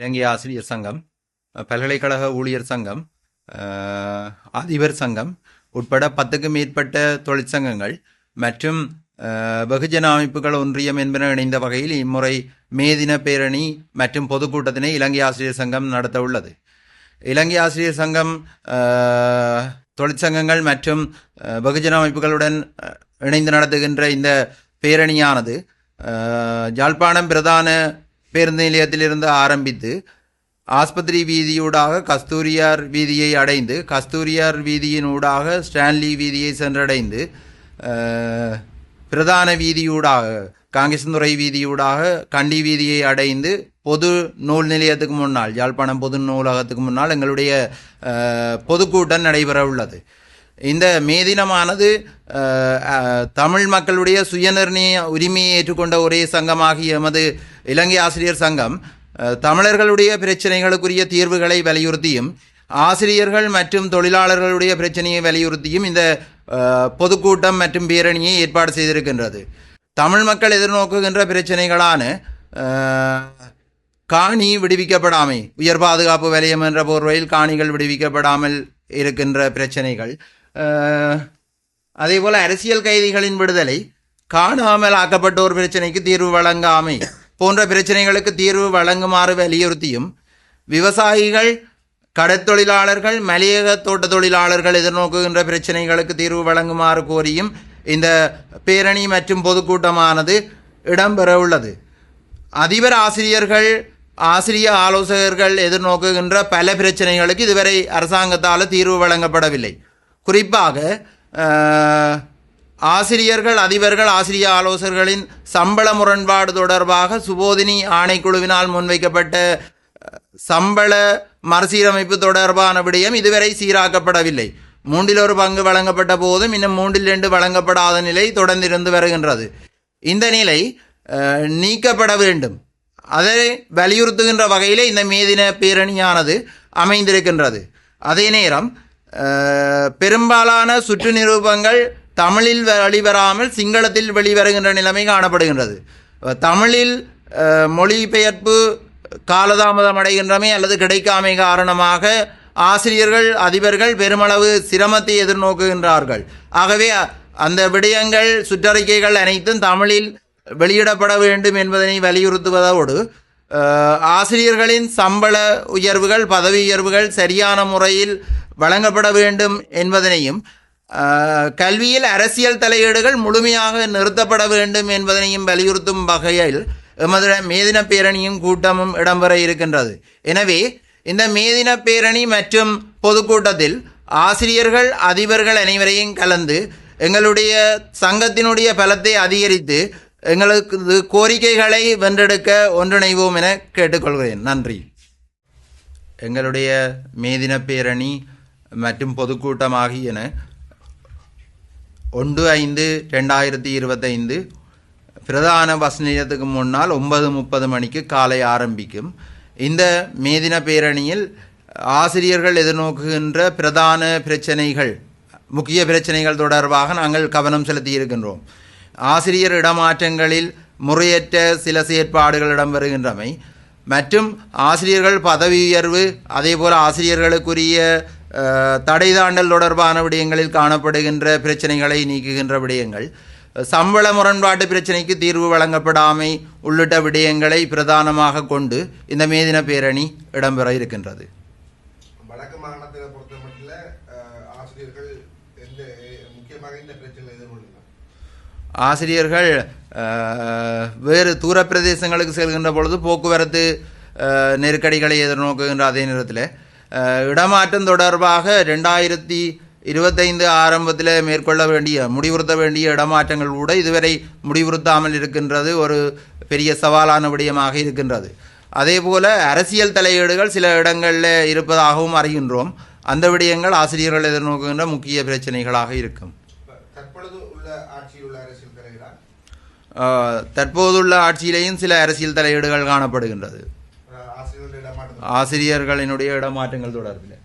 இலங்கை ஆசிரியர் சங்கம் பல்கலைக்கழக ஊழியர் சங்கம் அதிபர் சங்கம் உட்பட பத்துக்கும் மேற்பட்ட தொழிற்சங்கங்கள் மற்றும் வெகுஜன அமைப்புகள் ஒன்றியம் என்பன இணைந்த வகையில் இம்முறை மே தின பேரணி மற்றும் பொதுக்கூட்டத்தினை இலங்கை ஆசிரியர் சங்கம் நடத்த உள்ளது. இலங்கை ஆசிரியர் சங்கம் தொழிற்சங்கங்கள் மற்றும் வெகுஜன அமைப்புகளுடன் இணைந்து நடத்துகின்ற இந்த பேரணியானது அஹ், யாழ்ப்பாணம் பிரதான பேருந்து நிலையத்திலிருந்து ஆரம்பித்து ஆஸ்பத்திரி வீதியூடாக கஸ்தூரியார் வீதியை அடைந்து கஸ்தூரியார் வீதியினூடாக ஸ்டான்லி வீதியை சென்றடைந்து பிரதான வீதியூடாக காங்கேசந்துறை வீதியூடாக கண்டி வீதியை அடைந்து பொது நூல் நிலையத்துக்கு முன்னால் யாழ்ப்பாணம் பொது நூலகத்துக்கு முன்னால் எங்களுடைய பொதுக்கூட்டம் நடைபெற உள்ளது இந்த மே தினமானது தமிழ் மக்களுடைய சுயநிர்ணய உரிமையை ஏற்றுக்கொண்ட ஒரே சங்கமாகிய எமது இலங்கை ஆசிரியர் சங்கம் தமிழர்களுடைய பிரச்சனைகளுக்குரிய தீர்வுகளை வலியுறுத்தியும் ஆசிரியர்கள் மற்றும் தொழிலாளர்களுடைய பிரச்சனையை வலியுறுத்தியும் இந்த பொதுக்கூட்டம் மற்றும் பேரணியை ஏற்பாடு செய்திருக்கின்றது. தமிழ் மக்கள் எதிர்நோக்குகின்ற பிரச்சனைகளான காணி விடுவிக்கப்படாமை உயர் பாதுகாப்பு வலயம் என்ற போர்வையில் காணிகள் விடுவிக்கப்படாமல் இருக்கின்ற பிரச்சனைகள் அதேபோல் அரசியல் கைதிகளின் விடுதலை காணாமல் ஆக்கப்பட்டோர் பிரச்சனைக்கு தீர்வு வழங்காமை போன்ற பிரச்சனைகளுக்கு தீர்வு வழங்குமாறு வலியுறுத்தியும் விவசாயிகள் கடற்தொழிலாளர்கள் மலையக தோட்ட தொழிலாளர்கள் எதிர்நோக்குகின்ற பிரச்சனைகளுக்கு தீர்வு வழங்குமாறு கோரியும் இந்த பேரணி மற்றும் பொதுக்கூட்டமானது இடம்பெற உள்ளது. அதிபர் ஆசிரியர்கள் ஆசிரிய ஆலோசகர்கள் எதிர்நோக்குகின்ற பல பிரச்சனைகளுக்கு இதுவரை அரசாங்கத்தால் தீர்வு வழங்கப்படவில்லை. குறிப்பாக ஆசிரியர்கள் அதிபர்கள் ஆசிரிய ஆலோசகர்களின் சம்பள முரண்பாடு தொடர்பாக சுபோதினி ஆணைக்குழுவினால் முன்வைக்கப்பட்ட சம்பள மறுசீரமைப்பு தொடர்பான விடயம் இதுவரை சீராக்கப்படவில்லை. மூன்றில் ஒரு பங்கு வழங்கப்பட்ட போதும் இன்னும் மூன்றில் ரெண்டு வழங்கப்படாத நிலை தொடர்ந்திருந்து வருகின்றது. இந்த நிலை நீக்கப்பட வேண்டும். அதை வலியுறுத்துகின்ற வகையிலே இந்த மேதின பேரணியானது அமைந்திருக்கின்றது. அதே நேரம் பெரும்பாலான சுற்று நிரூபங்கள் தமிழில் வெளிவராமல் சிங்களத்தில் வெளிவருகின்ற நிலைமை காணப்படுகின்றது. தமிழில் மொழிபெயர்ப்பு காலதாமதம் அடைகின்றமை அல்லது கிடைக்காமை காரணமாக ஆசிரியர்கள் அதிபர்கள் பெருமளவு சிரமத்தை எதிர்நோக்குகின்றார்கள். ஆகவே அந்த விடயங்கள் சுற்றறிக்கைகள் அனைத்தும் தமிழில் வெளியிடப்பட வேண்டும் என்பதனை வலியுறுத்துவதோடு ஆசிரியர்களின் சம்பள உயர்வுகள் பதவி உயர்வுகள் சரியான முறையில் வழங்கப்பட வேண்டும் என்பதனையும் கல்வியில் அரசியல் தலையீடுகள் முழுமையாக நிறுத்தப்பட வேண்டும் என்பதனையும் வலியுறுத்தும் வகையில் எமது மேதின பேரணியும் கூட்டமும் இடம்பெற இருக்கின்றது. எனவே இந்த மேதின பேரணி மற்றும் பொதுக்கூட்டத்தில் ஆசிரியர்கள் அதிபர்கள் அனைவரையும் கலந்து எங்களுடைய சங்கத்தினுடைய பலத்தை அதிகரித்து எங்களுக்கு இது கோரிக்கைகளை வென்றெடுக்க ஒன்றிணைவோம் என கேட்டுக்கொள்கிறேன். நன்றி. எங்களுடைய மேதின பேரணி மற்றும் பொதுக்கூட்டம் ஆகியன ஒன்று ஐந்து ரெண்டாயிரத்தி இருபத்தைந்து பிரதான பஸ் நிலையத்துக்கு முன்னால் ஒன்பது முப்பது மணிக்கு காலை ஆரம்பிக்கும். இந்த மேதின பேரணியில் ஆசிரியர்கள் எதிர்நோக்குகின்ற பிரதான பிரச்சனைகள் முக்கிய பிரச்சனைகள் தொடர்பாக நாங்கள் கவனம் செலுத்தி இருக்கின்றோம் ஆசிரியர் இடமாற்றங்களில் முறையற்ற சில செயற்பாடுகள் இடம்பெறுகின்றமை. மற்றும் ஆசிரியர்கள் பதவி உயர்வு அதேபோல் ஆசிரியர்களுக்குரிய தடை தாண்டல் தொடர்பான விடயங்களில் காணப்படுகின்ற பிரச்சனைகளை நீக்குகின்ற விடயங்கள். சம்பள முரண்பாட்டு பிரச்சனைக்கு தீர்வு வழங்கப்படாமை உள்ளிட்ட விடயங்களை பிரதானமாக கொண்டு இந்த மேதின பேரணி இடம்பெற இருக்கின்றது. வடக்கு மாகாணத்தை பொறுத்த ஆசிரியர்கள் எந்த முக்கியமாக இந்த பிரச்சனை எதிர்கொள்கிறார் ஆசிரியர்கள் வேறு தூர பிரதேசங்களுக்கு செல்கின்ற பொழுது போக்குவரத்து நெருக்கடிகளை எதிர்நோக்குகின்ற அதே நேரத்தில். இடமாற்றம் தொடர்பாக ரெண்டாயிரத்தி இருபத்தைந்து ஆரம்பத்தில் மேற்கொள்ள வேண்டிய முடிவுறுத்த வேண்டிய இடமாற்றங்கள் கூட இதுவரை முடிவுறுத்தாமல் இருக்கின்றது. ஒரு பெரிய சவாலான விடயமாக இருக்கின்றது. அதே போல அரசியல் தலையீடுகள் சில இடங்களில் இருப்பதாகவும் அறிகின்றோம். அந்த விடயங்கள் ஆசிரியர்கள் எதிர்நோக்குகின்ற முக்கிய பிரச்சனைகளாக இருக்கும். தற்போதுள்ள ஆட்சியிலேயும் சில அரசியல் தலையீடுகள் காணப்படுகின்றது. ஆசிரியர்களினுடைய இடமாற்றங்கள் தொடர்பில்.